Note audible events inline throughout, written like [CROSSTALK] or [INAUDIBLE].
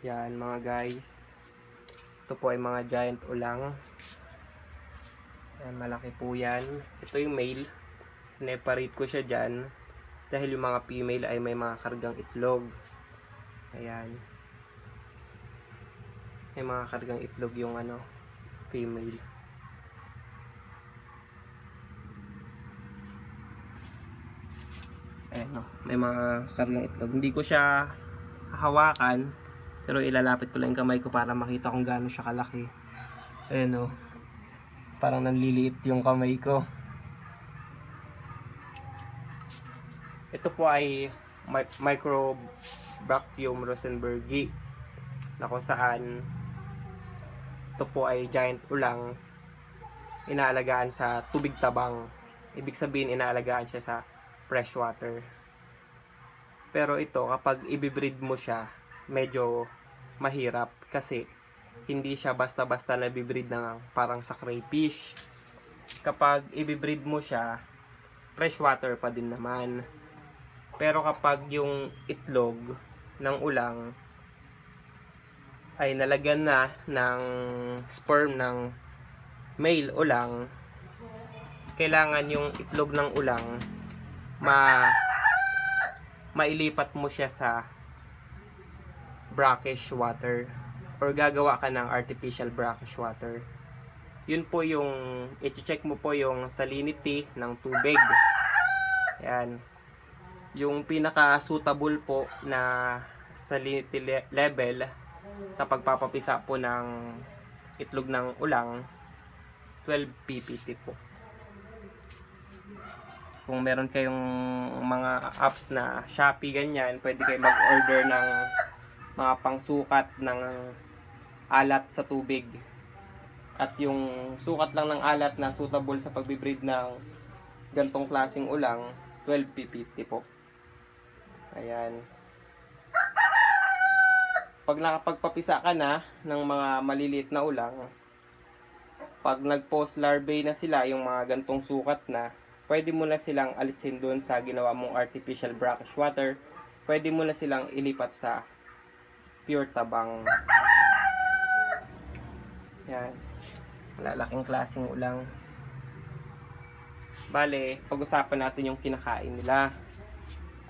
Yan mga guys. Ito po ay mga giant ulang. Yan, malaki po yan. Ito yung male. Sineparate ko siya dyan. Dahil yung mga female ay may mga kargang itlog. Ayan. May mga kargang itlog yung ano, female. Ayan o, may mga kargang itlog. Hindi ko siya hawakan, pero ilalapit ko lang yung kamay ko para makita kung gaano siya kalaki. Ayan o, parang nanliliit yung kamay ko. Ito po ay mi- micro Brachyum rosenbergi na kung saan ito po ay giant ulang inaalagaan sa tubig tabang. Ibig sabihin inaalagaan siya sa fresh water. Pero ito kapag ibibreed mo siya, medyo mahirap kasi hindi siya basta-basta nabibreed ng parang sa crayfish. Kapag ibibreed mo siya, fresh water pa din naman. Pero kapag yung itlog ng ulang ay nalagyan na ng sperm ng male ulang, kailangan yung itlog ng ulang ma mailipat mo siya sa brackish water or gagawa ka ng artificial brackish water. Yun po yung i-check mo po yung salinity ng tubig. Yan. Yung pinaka suitable po na salinity le- level sa pagpapapisa po ng itlog ng ulang 12 ppt po kung meron kayong mga apps na Shopee ganyan, pwede kayo mag-order ng mga pangsukat ng alat sa tubig. At yung sukat lang ng alat na suitable sa pagbibreed ng gantong klaseng ulang, 12 ppt po. Ayan. Pag nakapagpapisa ka na ng mga maliliit na ulang, pag nag-post larvae na sila, yung mga gantong sukat na, pwede mo na silang alisin doon sa ginawa mong artificial brackish water. Pwede mo na silang ilipat sa pure tabang. Yan. Malalaking klaseng ulang. Bale, pag-usapan natin yung kinakain nila.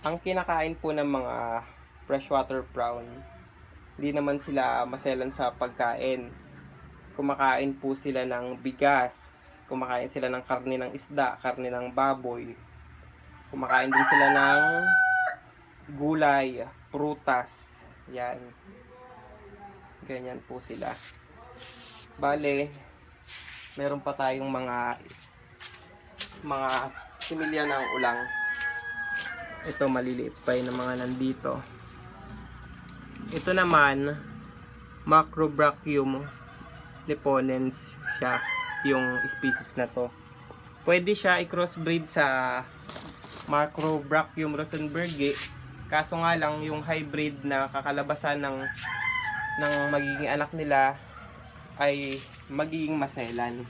Ang kinakain po ng mga freshwater prawn, hindi naman sila maselan sa pagkain. Kumakain po sila ng bigas, kumakain sila ng karne ng isda, karne ng baboy. Kumakain din sila ng gulay, prutas. Yan. Ganyan po sila. Bale, meron pa tayong mga mga similya ng ulang. Ito maliliit pa yun ng mga nandito. Ito naman, Macrobrachium leponens siya yung species na to. Pwede siya i-crossbreed sa Macrobrachium rosenbergi. Kaso nga lang yung hybrid na kakalabasan ng ng magiging anak nila ay magiging maselan.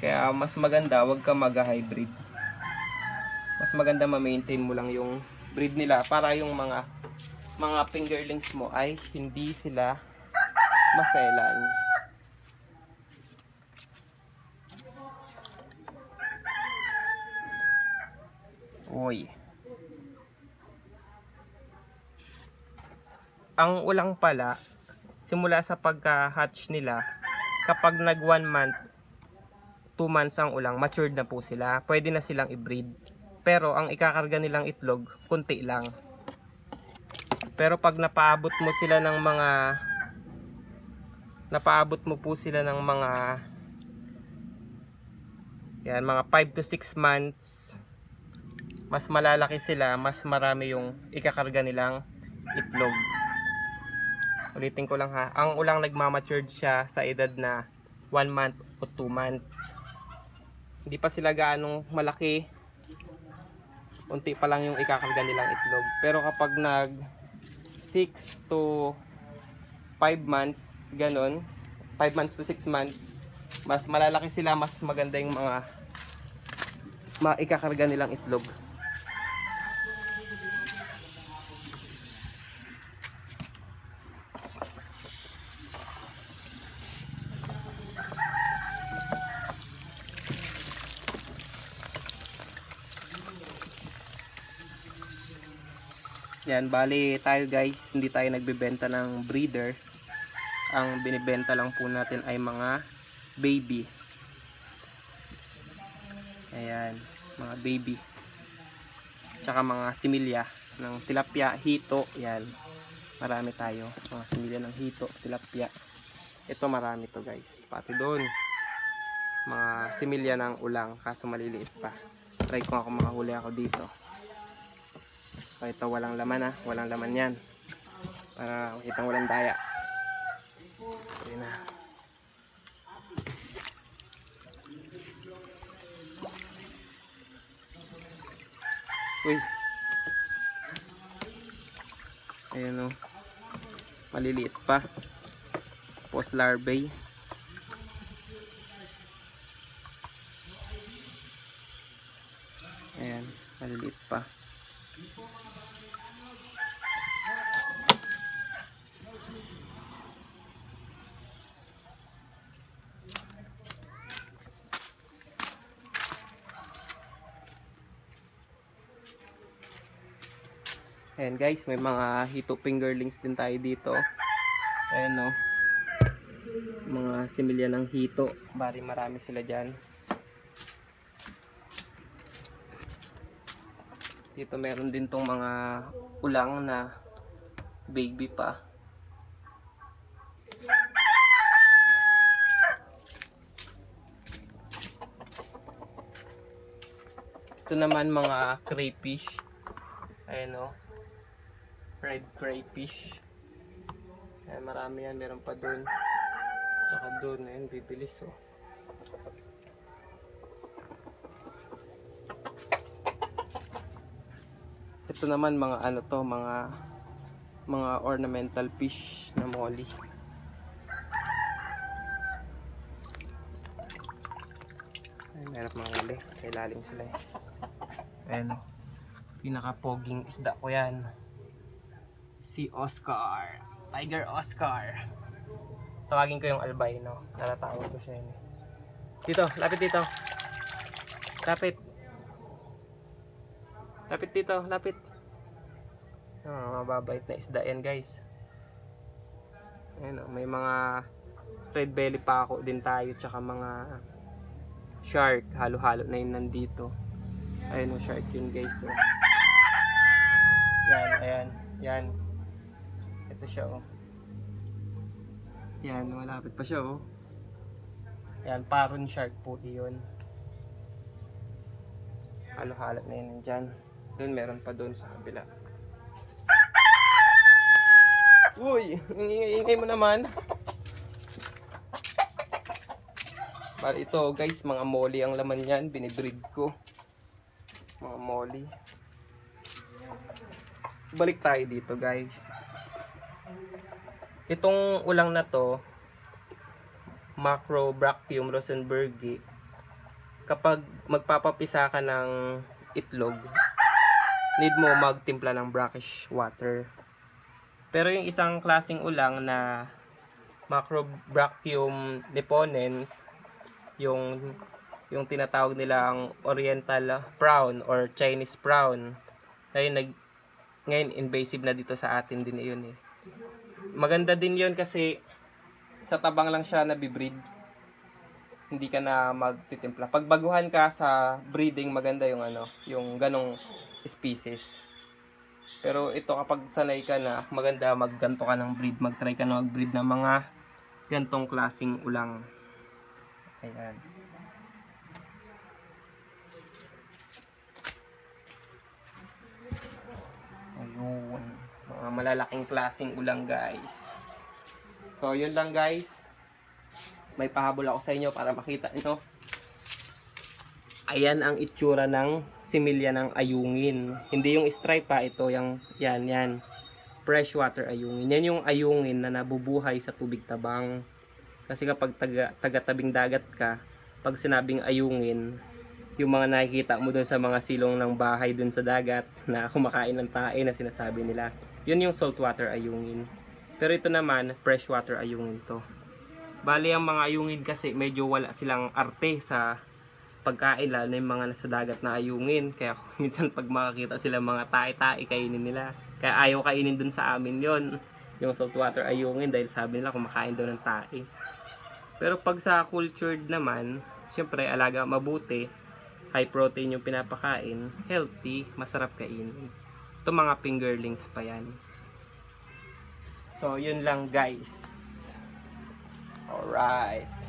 Kaya mas maganda wag ka mag-hybrid. Mas maganda ma-maintain mo lang yung breed nila para yung mga mga fingerlings mo ay hindi sila maselan. Uy. Ang ulang pala, simula sa pagka-hatch nila, kapag nag 1 month, 2 months ang ulang, matured na po sila. Pwede na silang i-breed. Pero ang ikakarga nilang itlog, kunti lang. Pero pag napaabot mo sila ng mga napaabot mo po sila ng mga yan, mga 5 to 6 months mas malalaki sila, mas marami yung ikakarga nilang itlog. Ulitin ko lang ha. Ang ulang nagmamatured siya sa edad na 1 month o 2 months. Hindi pa sila gaanong malaki. Unti pa lang yung ikakarga nilang itlog. Pero kapag nag 6 to 5 months, ganun, 5 months to 6 months, mas malalaki sila, mas maganda yung mga maikakarga nilang itlog. Yan, bali tayo guys, hindi tayo nagbebenta ng breeder. Ang binibenta lang po natin ay mga baby. Ayan, mga baby. Tsaka mga similya ng tilapia, hito, yan. Marami tayo. Mga similya ng hito, tilapia. Ito marami to guys. Pati doon. Mga similya ng ulang, kaso maliliit pa. Try ko ako makahuli ako dito. So, ito walang laman ah. Walang laman yan. Para makitang walang daya. Ayun na. Uy. Ayan o. Maliliit pa. Post larvae. Ayan. Maliliit pa. Ayan guys, may mga hito fingerlings din tayo dito. Ayan no. Mga similya ng hito. Bari marami sila dyan. Dito meron din tong mga ulang na baby pa. Ito naman mga crayfish. Ayan o. Red crayfish. Ayan, marami yan. Meron pa doon. Tsaka doon. Ayan, bibilis oh. Ito naman mga ano to, mga mga ornamental fish na molly. Ay, meron mga huli. Sa ilalim sila eh. Ayan o. Pinaka-poging isda ko yan. Si Oscar. Tiger Oscar. Tawagin ko yung albino. Natatawag ko siya yun. eh. Dito, lapit dito. Lapit. Lapit dito, lapit. Ah, mababait na isda yan guys. Ayan o, may mga red belly pa ako din tayo tsaka mga shark. Halo-halo na yun nandito. Ayan o, shark yun guys. Oh. Yan, ayan, yan. Ito siya oh. Yan, malapit pa siya oh. Yan, paron shark po iyon. Halo-halo na yun nandyan. Doon, meron pa doon sa kabila. Uy, ingay mo naman. Bali ito guys, mga molly ang laman yan. Binibreed ko. Mga molly. Balik tayo dito guys. Itong ulang na to, Macrobractium rosenbergi, kapag magpapapisa ka ng itlog, need mo magtimpla ng brackish water. Pero yung isang klasing ulang na Macrobractium niponens, yung yung tinatawag nilang Oriental Brown or Chinese Brown, ayun nag ngayon invasive na dito sa atin din yun eh. Maganda din yun kasi sa tabang lang siya nabibreed. Hindi ka na magtitimpla. Pag baguhan ka sa breeding, maganda yung ano, yung ganong species. Pero ito kapag sanay ka na, maganda magganto ka ng breed, mag-try ka na mag-breed ng mga gantong klasing ulang. Ayan. Ayun. Mga malalaking klaseng ulang guys. So yun lang guys. May pahabol ako sa inyo para makita nyo. Ayan ang itsura ng similya ng ayungin. Hindi yung stripe pa, ito yung yan yan. Freshwater ayungin. Yan yung ayungin na nabubuhay sa tubig tabang. Kasi kapag taga, taga-tabing dagat ka, pag sinabing ayungin, yung mga nakikita mo dun sa mga silong ng bahay dun sa dagat na kumakain ng tae na sinasabi nila. Yun yung saltwater ayungin. Pero ito naman, freshwater ayungin to. Bali, ang mga ayungin kasi medyo wala silang arte sa pagkain, lalo na yung mga nasa dagat na ayungin. Kaya [LAUGHS] minsan pag makakita sila mga tae-tae, kainin nila. Kaya ayaw kainin dun sa amin yon yung saltwater ayungin dahil sabi nila kumakain daw ng tae. Pero pag sa cultured naman, siyempre alaga mabuti, high protein yung pinapakain, healthy, masarap kainin. Ito mga fingerlings pa yan. So, yun lang guys. Alright.